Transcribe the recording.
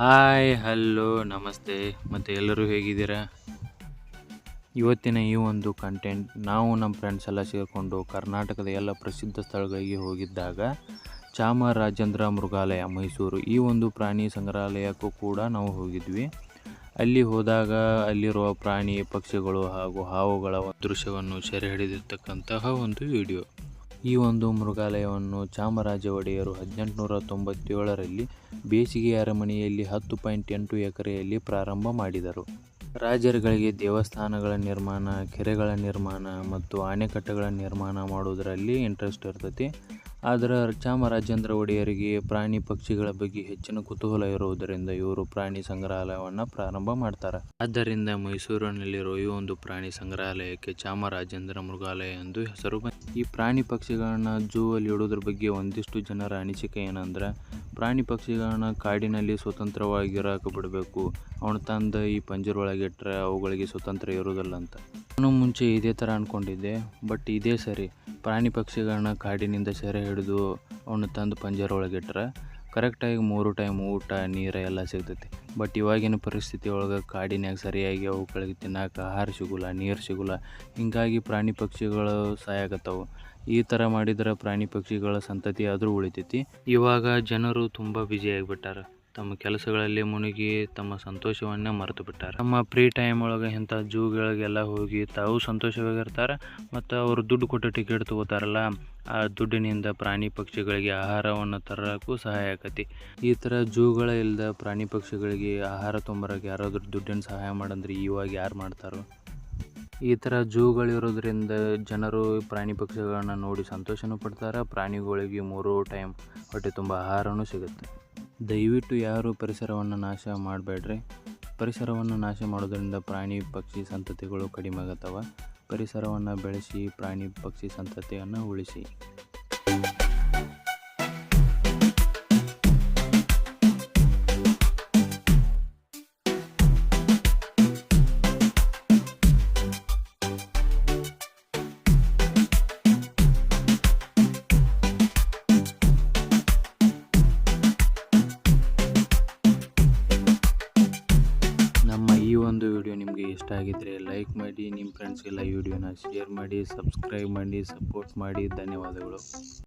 Hi, hello, ನಮಸ್ತೆ. ಮತ್ತು ಎಲ್ಲರೂ ಹೇಗಿದ್ದೀರಾ? ಇವತ್ತಿನ ಈ ಒಂದು ಕಂಟೆಂಟ್ ನಾವು ನಮ್ಮ ಫ್ರೆಂಡ್ಸ್ ಎಲ್ಲ ಸೇರಿಕೊಂಡು ಕರ್ನಾಟಕದ ಎಲ್ಲ ಪ್ರಸಿದ್ಧ ಸ್ಥಳಗಳಿಗೆ ಹೋಗಿದ್ದಾಗ ಚಾಮರಾಜೇಂದ್ರ ಮೃಗಾಲಯ, ಮೈಸೂರು ಈ ಒಂದು ಪ್ರಾಣಿ ಸಂಗ್ರಹಾಲಯಕ್ಕೂ ಕೂಡ ನಾವು ಹೋಗಿದ್ವಿ. ಅಲ್ಲಿ ಹೋದಾಗ ಅಲ್ಲಿರುವ ಪ್ರಾಣಿ ಪಕ್ಷಿಗಳು ಹಾಗೂ ಹಾವುಗಳ ದೃಶ್ಯವನ್ನು ಸೆರೆ ಹಿಡಿದಿರ್ತಕ್ಕಂತಹ ಒಂದು ವಿಡಿಯೋ ಈ ಒಂದು ಮೃಗಾಲಯವನ್ನು ಚಾಮರಾಜ ಒಡೆಯರು ಹದಿನೆಂಟುನೂರ ತೊಂಬತ್ತೇಳರಲ್ಲಿ ಬೇಸಿಗೆ ಅರಮನೆಯಲ್ಲಿ ಹತ್ತು ಪಾಯಿಂಟ್ ಎಂಟು ಎಕರೆಯಲ್ಲಿ ಪ್ರಾರಂಭ ಮಾಡಿದರು. ರಾಜರುಗಳಿಗೆ ದೇವಸ್ಥಾನಗಳ ನಿರ್ಮಾಣ, ಕೆರೆಗಳ ನಿರ್ಮಾಣ ಮತ್ತು ಅಣೆಕಟ್ಟೆಗಳ ನಿರ್ಮಾಣ ಮಾಡುವುದರಲ್ಲಿ ಇಂಟ್ರೆಸ್ಟ್ ಇರ್ತೈತಿ ಆದರೆ ಚಾಮರಾಜೇಂದ್ರ ಒಡೆಯರಿಗೆ ಪ್ರಾಣಿ ಪಕ್ಷಿಗಳ ಬಗ್ಗೆ ಹೆಚ್ಚಿನ ಕುತೂಹಲ ಇರುವುದರಿಂದ ಇವರು ಪ್ರಾಣಿ ಸಂಗ್ರಹಾಲಯವನ್ನು ಪ್ರಾರಂಭ ಮಾಡ್ತಾರೆ. ಆದ್ದರಿಂದ ಮೈಸೂರಿನಲ್ಲಿರುವ ಈ ಒಂದು ಪ್ರಾಣಿ ಸಂಗ್ರಹಾಲಯಕ್ಕೆ ಚಾಮರಾಜೇಂದ್ರ ಮೃಗಾಲಯ ಎಂದು ಹೆಸರು ಬಂದಿದೆ. ಈ ಪ್ರಾಣಿ ಪಕ್ಷಿಗಳನ್ನ ಜೂ ಅಲ್ಲಿ ಇಡೋದ್ರ ಬಗ್ಗೆ ಒಂದಿಷ್ಟು ಜನರ ಅನಿಸಿಕೆ ಏನಂದ್ರೆ, ಪ್ರಾಣಿ ಪಕ್ಷಿಗಳನ್ನ ಕಾಡಿನಲ್ಲಿ ಸ್ವತಂತ್ರವಾಗಿರೋಕೆ ಬಿಡಬೇಕು ಅವನು ತಂದು ಈ ಪಂಜರೊಳಗೆ ಇಟ್ಟರೆ ಅವುಗಳಿಗೆ ಸ್ವತಂತ್ರ ಇರೋದಿಲ್ಲ ಅಂತ. ನಾನು ಮುಂಚೆ ಇದೇ ಥರ ಅಂದ್ಕೊಂಡಿದ್ದೆ ಬಟ್ ಇದೇ ಸರಿ. ಪ್ರಾಣಿ ಪಕ್ಷಿಗಳನ್ನ ಕಾಡಿನಿಂದ ಸೆರೆ ಹಿಡಿದು ಅವನ್ನ ತಂದು ಪಂಜರ ಒಳಗೆ ಇಟ್ಟರೆ ಕರೆಕ್ಟಾಗಿ ಮೂರು ಟೈಮ್ ಊಟ, ನೀರು ಎಲ್ಲ ಸಿಗ್ತೈತಿ. ಬಟ್ ಇವಾಗಿನ ಪರಿಸ್ಥಿತಿ ಒಳಗೆ ಕಾಡಿನಾಗ ಸರಿಯಾಗಿ ಅವುಗಳಿಗೆ ತಿನ್ನಾಕ ಆಹಾರ ಸಿಗೋಲ್ಲ, ನೀರು ಸಿಗೋಲ್ಲ. ಹೀಗಾಗಿ ಪ್ರಾಣಿ ಪಕ್ಷಿಗಳು ಸಾಯಾಗತ್ತವು ಈ ಥರ ಮಾಡಿದ್ರೆ ಪ್ರಾಣಿ ಪಕ್ಷಿಗಳ ಸಂತತಿ ಆದರೂ ಉಳಿತೈತಿ. ಇವಾಗ ಜನರು ತುಂಬ ಬ್ಯುಸಿ ಆಗಿಬಿಟ್ಟಾರ. ತಮ್ಮ ಕೆಲಸಗಳಲ್ಲಿ ಮುಳುಗಿ ತಮ್ಮ ಸಂತೋಷವನ್ನೇ ಮರೆತು ಬಿಟ್ಟಾರೆ. ತಮ್ಮ ಫ್ರೀ ಟೈಮ್ ಒಳಗೆ ಇಂಥ ಜೂಗಳಿಗೆಲ್ಲ ಹೋಗಿ ತಾವು ಸಂತೋಷವಾಗಿರ್ತಾರೆ ಮತ್ತು ಅವರು ದುಡ್ಡು ಕೊಟ್ಟು ಟಿಕೆಟ್ ತೊಗೋತಾರಲ್ಲ, ಆ ದುಡ್ಡಿನಿಂದ ಪ್ರಾಣಿ ಪಕ್ಷಿಗಳಿಗೆ ಆಹಾರವನ್ನು ತರೋಕ್ಕೂ ಸಹಾಯ ಆಕತಿ. ಈ ಥರ ಜೂಗಳ ಇಲ್ಲದ ಪ್ರಾಣಿ ಪಕ್ಷಿಗಳಿಗೆ ಆಹಾರ ತುಂಬರಕ್ಕೆ ಯಾರಾದರೂ ದುಡ್ಡಿನ ಸಹಾಯ ಮಾಡಂದ್ರೆ ಇವಾಗ ಯಾರು ಮಾಡ್ತಾರೋ? ಈ ಥರ ಜೂಗಳಿರೋದ್ರಿಂದ ಜನರು ಪ್ರಾಣಿ ಪಕ್ಷಿಗಳನ್ನ ನೋಡಿ ಸಂತೋಷನೂ ಪಡ್ತಾರೆ, ಪ್ರಾಣಿಗಳಿಗೆ ಮೂರು ಟೈಮ್ ಹೊಟ್ಟೆ ತುಂಬ ಆಹಾರವೂ ಸಿಗುತ್ತೆ. ದಯವಿಟ್ಟು ಯಾರು ಪರಿಸರವನ್ನು ನಾಶ ಮಾಡಬೇಡ್ರಿ. ಪರಿಸರವನ್ನು ನಾಶ ಮಾಡೋದರಿಂದ ಪ್ರಾಣಿ, ಪಕ್ಷಿ ಸಂತತಿಗಳು ಕಡಿಮೆ ಆಗುತ್ತವೆ. ಪರಿಸರವನ್ನು ಬೆಳೆಸಿ ಪ್ರಾಣಿ, ಪಕ್ಷಿ ಸಂತತಿಯನ್ನು ಉಳಿಸಿ. ಇಷ್ಟ ಆಗಿದ್ದರೆ ಲೈಕ್ ಮಾಡಿ ನಿಮ್ಮ ಫ್ರೆಂಡ್ಸ್ಗೆಲ್ಲ ಈ ವಿಡಿಯೋನ ಶೇರ್ ಮಾಡಿ ಸಬ್ಸ್ಕ್ರೈಬ್ ಮಾಡಿ ಸಪೋರ್ಟ್ ಮಾಡಿ. ಧನ್ಯವಾದಗಳು.